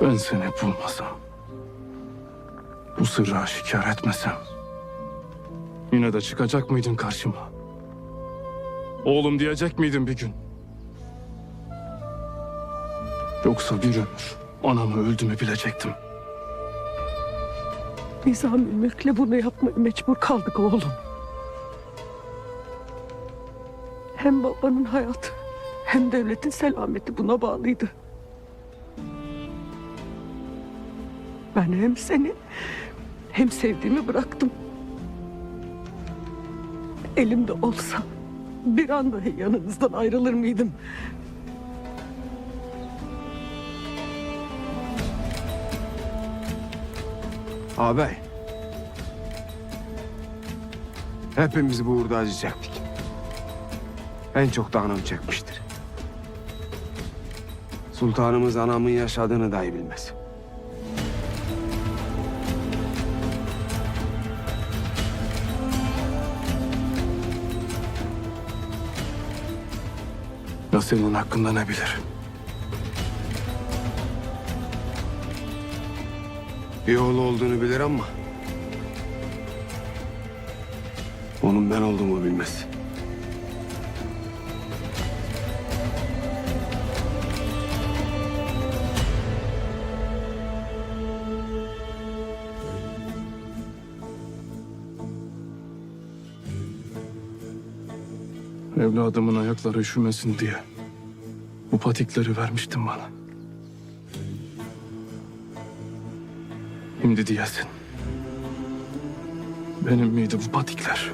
Ben seni bulmasam, bu sırrı aşikar etmesem, yine de çıkacak mıydın karşıma? Oğlum diyecek miydin bir gün? Yoksa bir ömür anamı öldü mü bilecektim. Nizami Mülk'le bunu yapmaya mecbur kaldık oğlum. Hem babanın hayatı hem devletin selameti buna bağlıydı. Ben hem seni hem sevdiğimi bıraktım. Elimde olsa bir anda yanınızdan ayrılır mıydım? Ağabey. Hepimiz bu uğurda acı çektik. En çok da anam çekmiştir. Sultanımız anamın yaşadığını dahi bilmez. Ya senin hakkında ne bilir? Bir oğlu olduğunu bilir ama... ...onun ben olduğumu bilmez. Evladımın ayakları üşümesin diye bu patikleri vermiştin bana. Şimdi diyesin. Benim miydi bu patikler?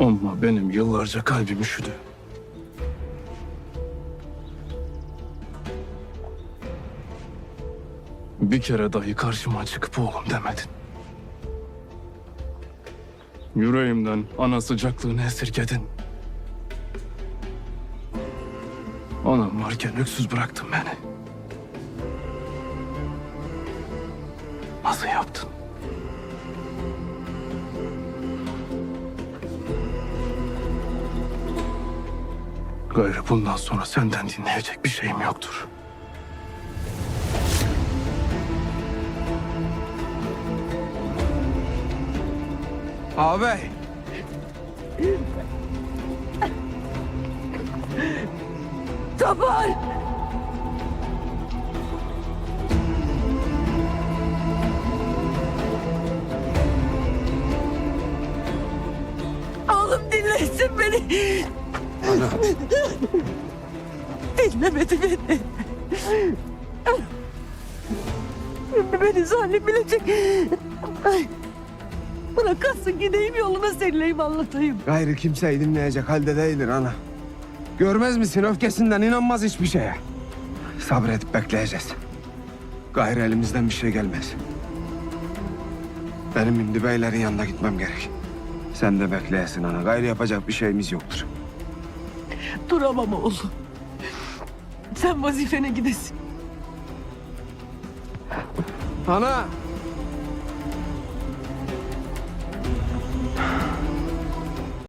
Ama benim yıllarca kalbim üşüdü. Bir kere dahi karşıma çıkıp oğlum demedin. Yüreğimden ana sıcaklığını esirgedin. Anam varken öksüz bıraktın beni. Nasıl yaptın? Gayrı bundan sonra senden dinleyecek bir şeyim yoktur. Ağabey. Tabar! Oğlum dinlesin beni. Ana. Dinlemedi beni. Şimdi beni zalim bilecek. Ay, Bırakasın gideyim yoluna seninleyim anlatayım. Gayrı kimseyi dinleyecek halde değildir ana. Görmez misin öfkesinden inanmaz hiçbir şeye. Sabredip bekleyeceğiz. Gayrı elimizden bir şey gelmez. Benim şimdi beylerin yanına gitmem gerek. Sen de bekleyesin ana. Gayrı yapacak bir şeyimiz yoktur. Duramam oğlum. Sen vazifene gidesin. Ana!